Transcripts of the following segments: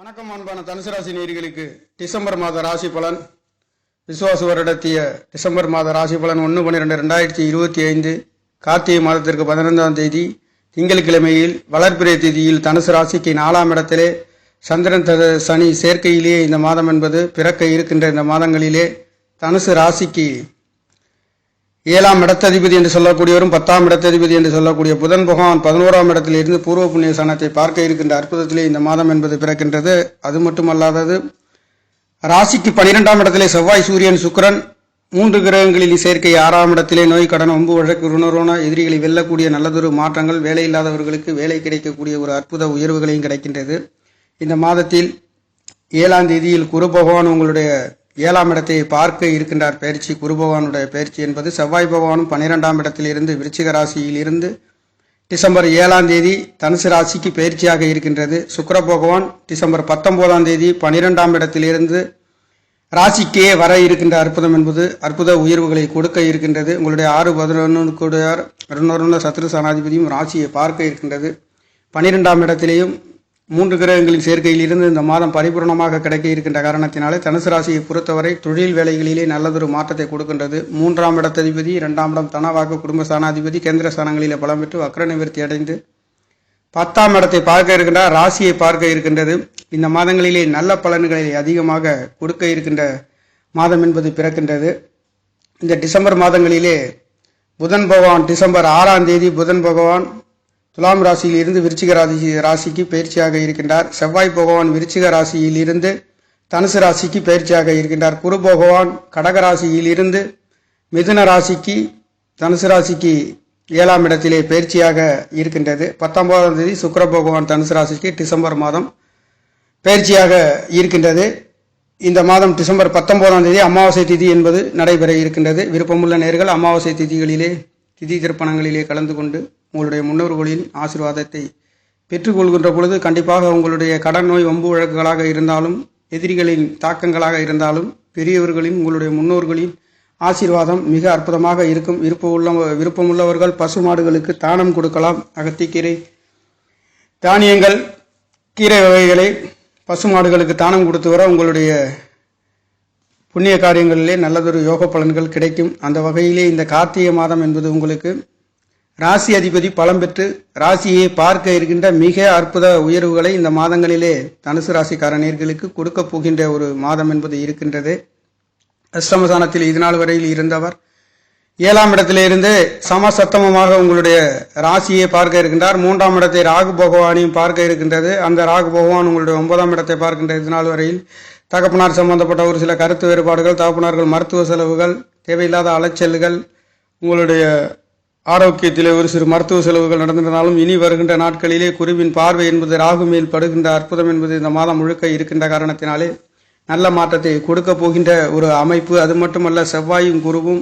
வணக்கம் அன்பான தனுசு ராசி நேர்களுக்கு டிசம்பர் மாத ராசி பலன். விசுவாச வருடத்திய டிசம்பர் மாத ராசி பலன் ஒன்று பன்னிரெண்டு ரெண்டாயிரத்தி இருபத்தி ஐந்து. கார்த்திகை மாதத்திற்கு பதினைந்தாம் தேதி. திங்கட்கிழமையில் வளர்பிறை தேதியில் தனுசு ராசிக்கு நாலாம் இடத்திலே சந்திரன் தத சனி சேர்க்கையிலேயே இந்த மாதம் என்பது பிறக்க இருக்கின்ற இந்த மாதங்களிலே தனுசு ராசிக்கு ஏழாம் இடத்ததிபதி என்று சொல்லக்கூடியவரும் பத்தாம் இடத்ததிபதி என்று சொல்லக்கூடிய புதன் பகவான் பதினோராம் இடத்தில் இருந்து பூர்வ புண்ணிய சனத்தை பார்க்க இருக்கின்ற அற்புதத்திலே இந்த மாதம் என்பது பிறக்கின்றது. அது மட்டுமல்லாதது ராசிக்கு பனிரெண்டாம் இடத்திலே செவ்வாய் சூரியன் சுக்கிரன் மூன்று கிரகங்களில் சேர்க்கை ஆறாம் இடத்திலே நோய் கடன் ஒம்பு வழக்கு ருணரோன எதிரிகளை வெல்லக்கூடிய நல்லதொரு மாற்றங்கள் வேலை இல்லாதவர்களுக்கு வேலை கிடைக்கக்கூடிய ஒரு அற்புத உயர்வுகளையும் கிடைக்கின்றது. இந்த மாதத்தில் ஏழாம் தேதியில் குரு பகவான் உங்களுடைய ஏழாம் இடத்தை பார்க்க இருக்கின்றார் பயிற்சி குரு பகவானுடைய பயிற்சி என்பது செவ்வாய் பகவானும் பன்னிரெண்டாம் இடத்திலிருந்து விருச்சிக ராசியில் இருந்து டிசம்பர் ஏழாம் தேதி தனுசு ராசிக்கு பயிற்சியாக இருக்கின்றது. சுக்கர பகவான் டிசம்பர் பத்தொன்பதாம் தேதி பனிரெண்டாம் இடத்திலிருந்து ராசிக்கே வர இருக்கின்ற அற்புதம் என்பது அற்புத உயர்வுகளை கொடுக்க இருக்கின்றது. உங்களுடைய ஆறு பதினொன்று கூடியார் இருநூறு சத்ரு சனாதிபதியும் ராசியை பார்க்க இருக்கின்றது. பனிரெண்டாம் இடத்திலேயும் மூன்று கிரகங்களின் சேர்க்கையில் இருந்து இந்த மாதம் பரிபூர்ணமாக கிடைக்க இருக்கின்ற காரணத்தினாலே தனுசு ராசியை பொறுத்தவரை தொழில் வேலைகளிலே நல்லதொரு மாற்றத்தை கொடுக்கின்றது. மூன்றாம் இடத்ததிபதி இரண்டாம் இடம் தனவாக்கு குடும்ப ஸ்தானாதிபதி கேந்திர ஸ்தானங்களிலே பலம் பெற்று வக்ர நிவர்த்தி அடைந்து பத்தாம் இடத்தை பார்க்க இருக்கின்றார் ராசியை பார்க்க இருக்கின்றது. இந்த மாதங்களிலே நல்ல பலன்களை அதிகமாக கொடுக்க இருக்கின்ற மாதம் என்பது பிறக்கின்றது. இந்த டிசம்பர் மாதங்களிலே புதன் பகவான் டிசம்பர் ஆறாம் தேதி புதன் பகவான் துலாம் ராசியில் இருந்து விருச்சிக ராசி ராசிக்கு பயிற்சியாக இருக்கின்றார். செவ்வாய் பகவான் விருச்சிக ராசியில் இருந்து தனுசு ராசிக்கு பயிற்சியாக இருக்கின்றார். குரு பகவான் கடக ராசியில் இருந்து மிதுன ராசிக்கு தனுசு ராசிக்கு ஏழாம் இடத்திலே பயிற்சியாக இருக்கின்றது. பத்தொன்பதாம் தேதி சுக்கர பகவான் தனுசு ராசிக்கு டிசம்பர் மாதம் பயிற்சியாக இருக்கின்றது. இந்த மாதம் டிசம்பர் பத்தொன்பதாம் தேதி அமாவாசை திதி என்பது நடைபெற இருக்கின்றது. விருப்பமுள்ள நேர்கள் அமாவாசை திதிகளிலே திதி திருப்பணங்களிலே கலந்து கொண்டு உங்களுடைய முன்னோர்களின் ஆசிர்வாதத்தை பெற்றுக்கொள்கின்ற பொழுது கண்டிப்பாக உங்களுடைய கடன் நோய் வம்பு வழக்குகளாக இருந்தாலும் எதிரிகளின் தாக்கங்களாக இருந்தாலும் பெரியவர்களின் உங்களுடைய முன்னோர்களின் ஆசீர்வாதம் மிக அற்புதமாக இருக்கும். விருப்பமுள்ள விருப்பமுள்ளவர்கள் பசுமாடுகளுக்கு தானம் கொடுக்கலாம். அகத்திக்கீரை தானியங்கள் கீரை வகைகளை பசுமாடுகளுக்கு தானம் கொடுத்து வர உங்களுடைய புண்ணிய காரியங்களிலே நல்லதொரு யோக பலன்கள் கிடைக்கும். அந்த வகையிலே இந்த கார்த்திகை மாதம் என்பது உங்களுக்கு ராசி அதிபதி பலம் பெற்று ராசியை பார்க்க இருக்கின்ற மிக அற்புத உயர்வுகளை இந்த மாதங்களிலே தனுசு ராசிக்காரணியர்களுக்கு கொடுக்க போகின்ற ஒரு மாதம் என்பது இருக்கின்றது. அஷ்டமசானத்தில் இதுநாள் வரையில் இருந்தவர். ஏழாம் இடத்திலிருந்து சமசத்தமமாக உங்களுடைய ராசியை பார்க்க இருக்கின்றார். மூன்றாம் இடத்தை ராகு பகவானையும் பார்க்க இருக்கின்றது. அந்த ராகு பகவான் உங்களுடைய ஒன்பதாம் இடத்தை பார்க்கின்ற இதுநாள் வரையில் தகப்பனார் சம்பந்தப்பட்ட ஒரு சில கருத்து வேறுபாடுகள் தகப்பனார்கள் மருத்துவ செலவுகள் தேவையில்லாத அலைச்சல்கள் உங்களுடைய ஆரோக்கியத்திலே ஒரு சிறு மருத்துவ செலவுகள் நடந்திருந்தாலும் இனி வருகின்ற நாட்களிலே குருவின் பார்வை என்பது ராகு மேல் படுகின்ற அற்புதம் என்பது இந்த மாதம் முழுக்க இருக்கின்ற காரணத்தினாலே நல்ல மாற்றத்தை கொடுக்க போகின்ற ஒரு அமைப்பு. அது மட்டுமல்ல செவ்வாயும் குருவும்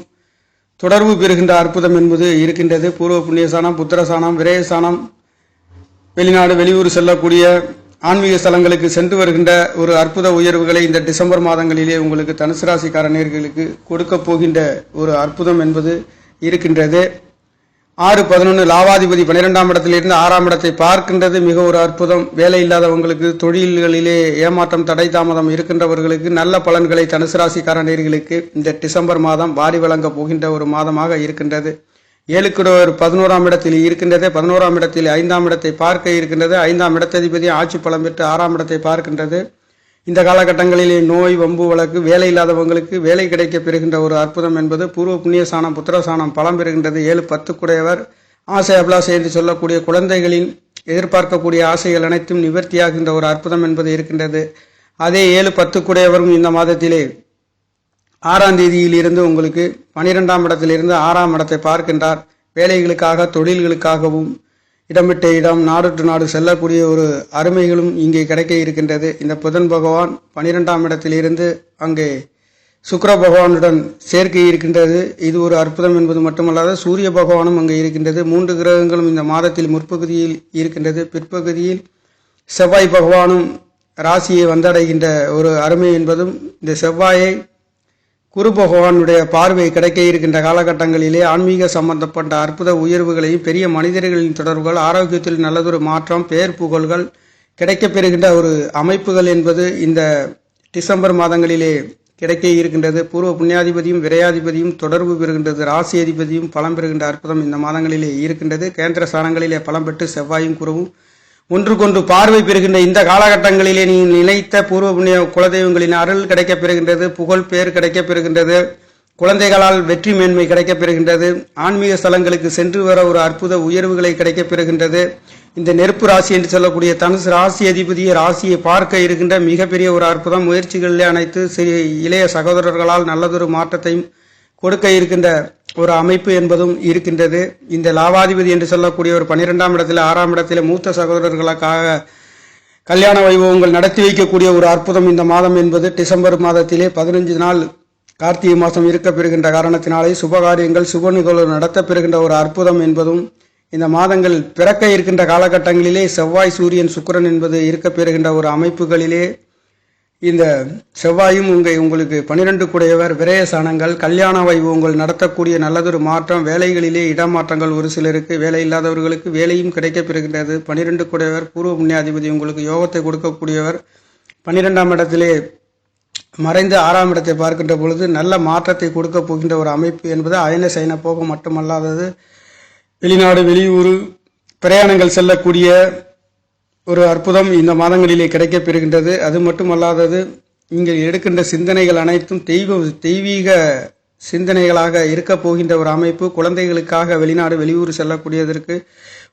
தொடர்பு பெறுகின்ற அற்புதம் என்பது இருக்கின்றது. பூர்வ புண்ணியசானம் புத்திரசானம் விரயசானம் வெளிநாடு வெளியூர் செல்லக்கூடிய ஆன்மீக ஸ்தலங்களுக்கு சென்று வருகின்ற ஒரு அற்புத உயர்வுகளை இந்த டிசம்பர் மாதங்களிலே உங்களுக்கு தனுசு ராசிக்காரணியர்களுக்கு கொடுக்க போகின்ற ஒரு அற்புதம் என்பது இருக்கின்றது. ஆறு பதினொன்று லாவாதிபதி பன்னிரெண்டாம் இடத்திலிருந்து ஆறாம் இடத்தை பார்க்கின்றது. மிக ஒரு அற்புதம். வேலை இல்லாதவங்களுக்கு தொழில்களிலே ஏமாற்றம் தடை தாமதம் இருக்கின்றவர்களுக்கு நல்ல பலன்களை தனுசு ராசிக்காரர்களுக்கு இந்த டிசம்பர் மாதம் வாரி வழங்க போகின்ற ஒரு மாதமாக இருக்கின்றது. ஏழுக்குட ஒரு பதினோராம் இடத்தில் இருக்கின்றது. பதினோராம் இடத்தில் ஐந்தாம் இடத்தை பார்க்க இருக்கின்றது. ஐந்தாம் இடத்ததிபதி ஆட்சி பலம் பெற்று ஆறாம் இடத்தை பார்க்கின்றது. இந்த காலகட்டங்களிலே நோய் வம்பு வழக்கு வேலை இல்லாதவங்களுக்கு வேலை கிடைக்க பெறுகின்ற ஒரு அற்புதம் என்பது பூர்வ புண்ணியசானம் புத்திரசானம் பலம் பெறுகின்றது. ஏழு பத்துக்குடையவர் ஆசை அபிலாசை என்று சொல்லக்கூடிய குழந்தைகளின் எதிர்பார்க்கக்கூடிய ஆசைகள் அனைத்தும் நிவர்த்தியாகின்ற ஒரு அற்புதம் என்பது இருக்கின்றது. அதே ஏழு பத்துக்குடையவரும் இந்த மாதத்திலே ஆறாம் தேதியில் இருந்து உங்களுக்கு பனிரெண்டாம் இடத்திலிருந்து ஆறாம் இடத்தை பார்க்கின்றார். வேலைகளுக்காக தொழில்களுக்காகவும் இடமிட்ட இடம் நாடு நாடு செல்லக்கூடிய ஒரு அருமைகளும் இங்கே கிடைக்க இருக்கின்றது. இந்த புதன் பகவான் பனிரெண்டாம் இடத்திலிருந்து அங்கே சுக்கர பகவானுடன் சேர்க்கை இருக்கின்றது. இது ஒரு அற்புதம் என்பது மட்டுமல்லாத சூரிய பகவானும் அங்கே இருக்கின்றது. மூன்று கிரகங்களும் இந்த மாதத்தில் முற்பகுதியில் இருக்கின்றது. பிற்பகுதியில் செவ்வாய் பகவானும் ராசியை வந்தடைகின்ற ஒரு அருமை என்பதும் இந்த செவ்வாயை குரு பகவானுடைய பார்வை கிடைக்க இருக்கின்ற காலகட்டங்களிலே ஆன்மீக சம்பந்தப்பட்ட அற்புத உயர்வுகளையும் பெரிய மனிதர்களின் தொடர்புகள் ஆரோக்கியத்தில் நல்லதொரு மாற்றம் பெயர் புகழ்கள் கிடைக்கப்பெறுகின்ற ஒரு அமைப்புகள் என்பது இந்த டிசம்பர் மாதங்களிலே கிடைக்க இருக்கின்றது. பூர்வ புண்ணியாதிபதியும் விரையாதிபதியும் தொடர்பு பெறுகின்றது. ராசி அதிபதியும் பலம் பெறுகின்ற அற்புதம் இந்த மாதங்களிலே இருக்கின்றது. கேந்திர ஸ்தானங்களிலே பலம் பெற்று செவ்வாயும் குருவும் ஒன்றுக்கொன்று பார்வை பெறுகின்ற இந்த காலகட்டங்களிலே நீ நினைத்த பூர்வ புண்ணிய குலதெய்வங்களின் அருள் கிடைக்கப் பெறுகின்றது புகழ் பேர் கிடைக்கப் பெறுகின்றது குழந்தைகளால் வெற்றி மேன்மை கிடைக்கப் பெறுகின்றது ஆன்மீக ஸ்தலங்களுக்கு சென்று வர ஒரு அற்புத உயர்வுகளை கிடைக்கப் பெறுகின்றது. இந்த நெருப்பு ராசி என்று சொல்லக்கூடிய தனுசு ராசி அதிபதியை ராசியை பார்க்க இருக்கின்ற மிகப்பெரிய ஒரு அற்புதம். முயற்சிகளிலே அனைத்து சிறிய இளைய சகோதரர்களால் நல்லதொரு மாற்றத்தையும் கொடுக்க இருக்கின்ற ஒரு அமைப்பு என்பதும் இருக்கின்றது. இந்த லாவாதிபதி என்று சொல்லக்கூடிய ஒரு பன்னிரெண்டாம் இடத்தில் ஆறாம் இடத்தில் மூத்த சகோதரர்களுக்காக கல்யாண வைபவங்கள் நடத்தி வைக்கக்கூடிய ஒரு அற்புதம் இந்த மாதம் என்பது டிசம்பர் மாதத்திலே பதினஞ்சு நாள் கார்த்திகை மாதம் இருக்க பெறுகின்ற காரணத்தினாலே சுபகாரியங்கள் சுப நிகழ்வு நடத்தப்பெறுகின்ற ஒரு அற்புதம் என்பதும் இந்த மாதங்கள் பிறக்க இருக்கின்ற காலகட்டங்களிலே செவ்வாய் சூரியன் சுக்கிரன் என்பது இருக்க பெறுகின்ற ஒரு அமைப்புகளிலே இந்த செவ்வாயும் உங்கள் உங்களுக்கு பனிரெண்டு குடையவர் விரயசானங்கள் கல்யாண உங்கள் நடத்தக்கூடிய நல்லதொரு மாற்றம் வேலைகளிலே இடமாற்றங்கள் ஒரு சிலருக்கு வேலை இல்லாதவர்களுக்கு வேலையும் கிடைக்கப் பெறுகின்றது. பனிரெண்டு குடையவர் பூர்வ புண்ணியாதிபதி உங்களுக்கு யோகத்தை கொடுக்கக்கூடியவர். பன்னிரெண்டாம் இடத்திலே மறைந்து ஆறாம் இடத்தை பார்க்கின்ற பொழுது நல்ல மாற்றத்தை கொடுக்க போகின்ற ஒரு அமைப்பு என்பது அயன சைன போகம் மட்டுமல்லாதது. வெளிநாடு வெளியூர் பிரயாணங்கள் செல்லக்கூடிய ஒரு அற்புதம் இந்த மாதங்களிலே கிடைக்கப் பெறுகின்றது அது மட்டுமல்லாதது இங்கே எடுக்கின்ற சிந்தனைகள் அனைத்தும் தெய்வ தெய்வீக சிந்தனைகளாக இருக்கப் போகின்ற ஒரு அமைப்பு. குழந்தைகளுக்காக வெளிநாடு வெளியூர் செல்லக்கூடியதற்கு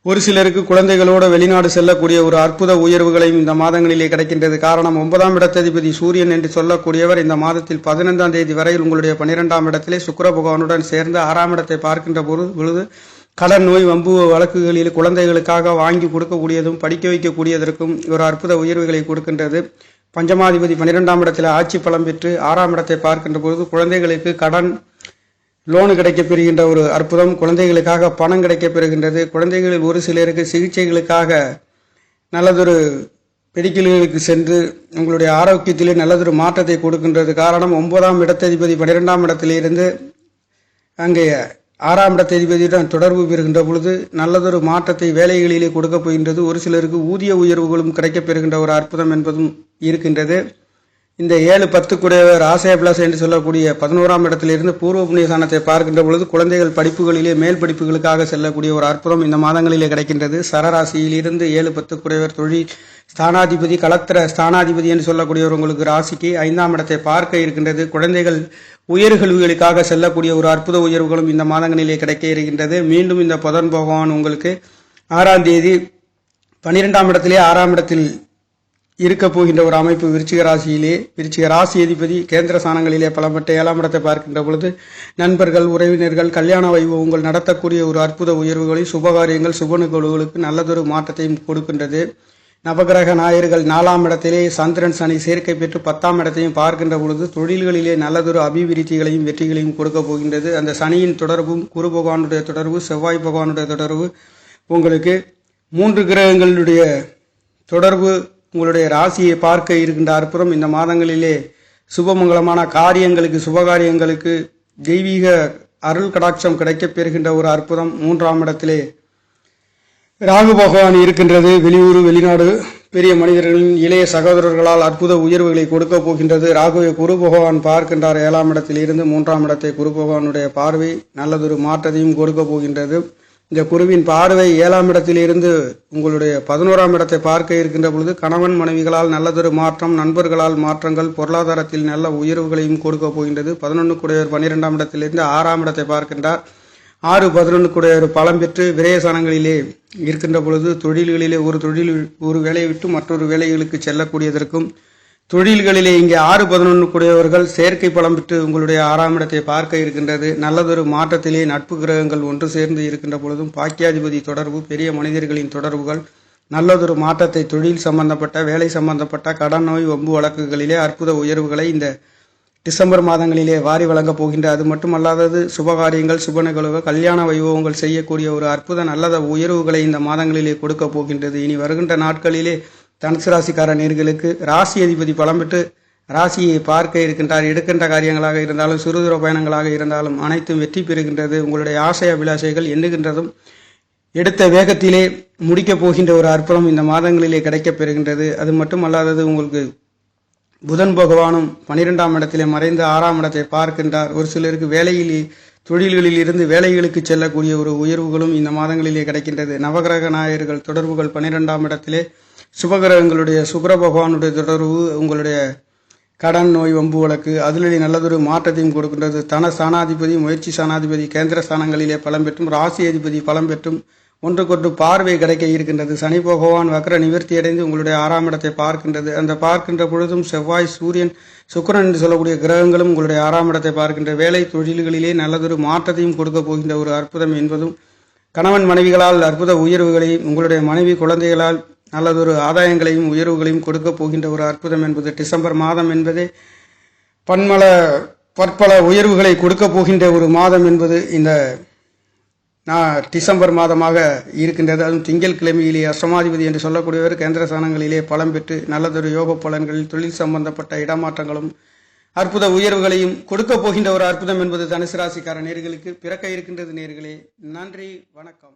ஒரு சிலருக்கு குழந்தைகளோடு வெளிநாடு செல்லக்கூடிய ஒரு அற்புத உயர்வுகளையும் இந்த மாதங்களிலே கிடைக்கின்றது. காரணம் ஒன்பதாம் இடத்ததிபதி சூரியன் என்று சொல்லக்கூடியவர் இந்த மாதத்தில் பதினைந்தாம் தேதி வரையில் உங்களுடைய பன்னிரெண்டாம் இடத்திலே சுக்கர பகவானுடன் சேர்ந்து ஆறாம் இடத்தை பார்க்கின்ற பொழுது பொழுது கடன் நோய் வம்பு வழக்குகளில் குழந்தைகளுக்காக வாங்கி கொடுக்கக்கூடியதும் படிக்க வைக்கக்கூடியதற்கும் ஒரு அற்புத உயர்வுகளை கொடுக்கின்றது. பஞ்சமாதிபதி பன்னிரெண்டாம் இடத்தில் ஆட்சி பலம் பெற்று ஆறாம் இடத்தை பார்க்கின்ற பொழுது குழந்தைகளுக்கு கடன் லோனு கிடைக்கப்பெறுகின்ற ஒரு அற்புதம். குழந்தைகளுக்காக பணம் கிடைக்கப்பெறுகின்றது குழந்தைகளில் ஒரு சிலருக்கு சிகிச்சைகளுக்காக நல்லதொரு மெடிக்கல்களுக்கு சென்று உங்களுடைய ஆரோக்கியத்திலே நல்லதொரு மாற்றத்தை கொடுக்கின்றது. காரணம் ஒன்பதாம் இடத்ததிபதி பன்னிரெண்டாம் இடத்திலிருந்து அங்கே ஆறாம் இடத்ததிபதியுடன் தொடர்பு பெறுகின்ற பொழுது நல்லதொரு மாற்றத்தை வேலைகளிலே கொடுக்கப் போகின்றது. ஒரு சிலருக்கு ஊதிய உயர்வுகளும் கிடைக்கப் பெறுகின்ற ஒரு அற்புதம் என்பதும் இருக்கின்றது. இந்த ஏழு பத்துக்குடையவர் ஆசைய பிளஸ் என்று சொல்லக்கூடிய பதினோராம் இடத்திலிருந்து பூர்வ புண்ணியஸ்தானத்தை பார்க்கின்ற பொழுது குழந்தைகள் படிப்புகளிலே மேல் படிப்புகளுக்காக செல்லக்கூடிய ஒரு அற்புதம் இந்த மாதங்களிலே கிடைக்கின்றது. சரராசியிலிருந்து ஏழு பத்துக்குடையவர் தொழில் ஸ்தானாதிபதி கலத்திர ஸ்தானாதிபதி என்று சொல்லக்கூடியவர் உங்களுக்கு ராசிக்கு ஐந்தாம் இடத்தை பார்க்க இருக்கின்றது. குழந்தைகள் உயர்கல்விகளுக்காக செல்லக்கூடிய ஒரு அற்புத உயர்வுகளும் இந்த மாதங்களிலே கிடைக்க இருக்கின்றது. மீண்டும் இந்த புதன் பகவான் உங்களுக்கு ஆறாம் தேதி பன்னிரெண்டாம் இடத்திலே ஆறாம் இடத்தில் இருக்க போகின்ற ஒரு அமைப்பு விருச்சிக ராசியிலே விருச்சிக ராசி அதிபதி கேந்திர ஸ்தானங்களிலே பலப்பட்ட ஏழாம் இடத்தை பார்க்கின்ற பொழுது நண்பர்கள் உறவினர்கள் கல்யாண வைபவங்கள் நடத்தக்கூடிய ஒரு அற்புத உயர்வுகளை சுபகாரியங்கள் சுப நிகழ்வுகளுக்கு நல்லதொரு மாற்றத்தையும் கொடுக்கின்றது. நவகிரக நாயர்கள் நாலாம் இடத்திலே சந்திரன் சனி சேர்க்கை பெற்று பத்தாம் இடத்தையும் பார்க்கின்ற பொழுது தொழில்களிலே நல்லதொரு அபிவிருத்திகளையும் வெற்றிகளையும் கொடுக்க போகின்றது. அந்த சனியின் தொடர்பும் குரு பகவானுடைய தொடர்பு செவ்வாய் பகவானுடைய தொடர்பு உங்களுக்கு மூன்று கிரகங்களுடைய தொடர்பு உங்களுடைய ராசியை பார்க்க இருக்கின்ற அற்புதம் இந்த மாதங்களிலே சுபமங்கலமான காரியங்களுக்கு சுபகாரியங்களுக்கு தெய்வீக அருள் கடாட்சம் கிடைக்கப் பெறுகின்ற ஒரு அற்புதம் மூன்றாம் இடத்திலே. ராகு பகவான் இருக்கின்றது. வெளியூர் வெளிநாடு பெரிய மனிதர்களின் இளைய சகோதரர்களால் அற்புத உயர்வுகளை கொடுக்க போகின்றது. ராகுவை குரு பகவான் பார்க்கின்றார் ஏழாம் இடத்தில் இருந்து மூன்றாம் இடத்தை குரு பகவானுடைய பார்வை நல்லதொரு மாற்றத்தையும் கொடுக்க போகின்றது. இந்த குருவின் பார்வை ஏழாம் இடத்திலிருந்து உங்களுடைய பதினோராம் இடத்தை பார்க்க இருக்கின்ற பொழுது கணவன் மனைவிகளால் நல்லதொரு மாற்றம் நண்பர்களால் மாற்றங்கள் பொருளாதாரத்தில் நல்ல உயர்வுகளையும் கொடுக்க போகின்றது. பதினொன்றுக்குடையவர் பன்னிரெண்டாம் இடத்திலிருந்து ஆறாம் இடத்தை பார்க்கின்றார். ஆறு பதினொன்றுக்குடையவர் பலம் பெற்று விரயசனங்களிலே இருக்கின்ற பொழுது தொழில்களிலே ஒரு தொழில் ஒரு வேலையை விட்டு மற்றொரு வேலைகளுக்கு செல்லக்கூடியதற்கும் தொழில்களிலே இங்கே ஆறு பதினொன்று கூடியவர்கள் செயற்கை பலம் பெற்று உங்களுடைய ஆறாம் இடத்தை பார்க்க இருக்கின்றது. நல்லதொரு மாற்றத்திலே நட்பு கிரகங்கள் ஒன்று சேர்ந்து இருக்கின்ற பொழுதும் பாக்கியாதிபதி தொடர்பு பெரிய மனிதர்களின் தொடர்புகள் நல்லதொரு மாற்றத்தை தொழில் சம்பந்தப்பட்ட வேலை சம்பந்தப்பட்ட கடன் நோய் வம்பு வழக்குகளிலே அற்புத உயர்வுகளை இந்த டிசம்பர் மாதங்களிலே வாரி வழங்கப் போகின்ற அது மட்டுமல்லாதது சுபகாரியங்கள் சுப நிகழ்வு கல்யாண வைபவங்கள் செய்யக்கூடிய ஒரு அற்புத நல்லத உயர்வுகளை இந்த மாதங்களிலே கொடுக்க போகின்றது. இனி வருகின்ற நாட்களிலே தனுசு ராசிக்கார நேர்களுக்கு ராசி அதிபதி பலம் பெற்று ராசியை பார்க்க இருக்கின்றார் எடுக்கின்ற காரியங்களாக இருந்தாலும் சிறுதூர பயணங்களாக இருந்தாலும் அனைத்தும் வெற்றி பெறுகின்றது. உங்களுடைய ஆசை அபிலாஷைகள் எண்ணுகின்றதும் எடுத்த வேகத்திலே முடிக்கப் போகின்ற ஒரு அற்புதம் இந்த மாதங்களிலே கிடைக்கப் பெறுகின்றது. அது மட்டுமல்லாதது உங்களுக்கு புதன் பகவானும் பனிரெண்டாம் இடத்திலே மறைந்து ஆறாம் இடத்தை பார்க்கின்றார். ஒரு சிலருக்கு வேலையில் தொழில்களில் இருந்து வேலைகளுக்கு செல்லக்கூடிய ஒரு உயர்வுகளும் இந்த மாதங்களிலே கிடைக்கின்றது. நவகிரக நாயர்கள் தொடர்புகள் பனிரெண்டாம் இடத்திலே சுபகிரகங்களுடைய சுக்கிர பகவானுடைய தொடர்பு உங்களுடைய கடன் நோய் வம்பு வழக்கு அதிலே நல்லதொரு மாற்றத்தையும் கொடுக்கின்றது. தன ஸ்தானாதிபதி முயற்சி ஸ்தானாதிபதி கேந்திர ஸ்தானங்களிலே பலம் பெற்றும் ராசி அதிபதி பலம் பெற்றும் ஒன்றுக்கொன்று பார்வை கிடைக்க இருக்கின்றது. சனி பகவான் வக்ர நிவர்த்தி அடைந்து உங்களுடைய ஆறாம் இடத்தை பார்க்கின்றது. அந்த பார்க்கின்ற பொழுதும் செவ்வாய் சூரியன் சுக்கிரன் என்று சொல்லக்கூடிய கிரகங்களும் உங்களுடைய ஆறாம் இடத்தை பார்க்கின்ற வேலை தொழில்களிலே நல்லதொரு மாற்றத்தையும் கொடுக்க போகின்ற ஒரு அற்புதம் என்பதும் கணவன் மனைவிகளால் அற்புத உயர்வுகளையும் உங்களுடைய மனைவி குழந்தைகளால் நல்லதொரு ஆதாயங்களையும் உயர்வுகளையும் கொடுக்க போகின்ற ஒரு அற்புதம் என்பது டிசம்பர் மாதம் என்பதே பன்மல பற்பல உயர்வுகளை கொடுக்க போகின்ற ஒரு மாதம் என்பது இந்த நான் டிசம்பர் மாதமாக இருக்கின்றது. அதுவும் திங்கள் கிழமையிலே அஷ்டமாதிபதி என்று சொல்லக்கூடியவர் கேந்திர சாணங்களிலே பலம் பெற்று நல்லதொரு யோக பலன்களில் தொழில் சம்பந்தப்பட்ட இடமாற்றங்களும் அற்புத உயர்வுகளையும் கொடுக்க போகின்ற ஒரு அற்புதம் என்பது தனுசு ராசிக்கார நேர்களுக்கு பிறக்க இருக்கின்றது நேர்களே. நன்றி வணக்கம்.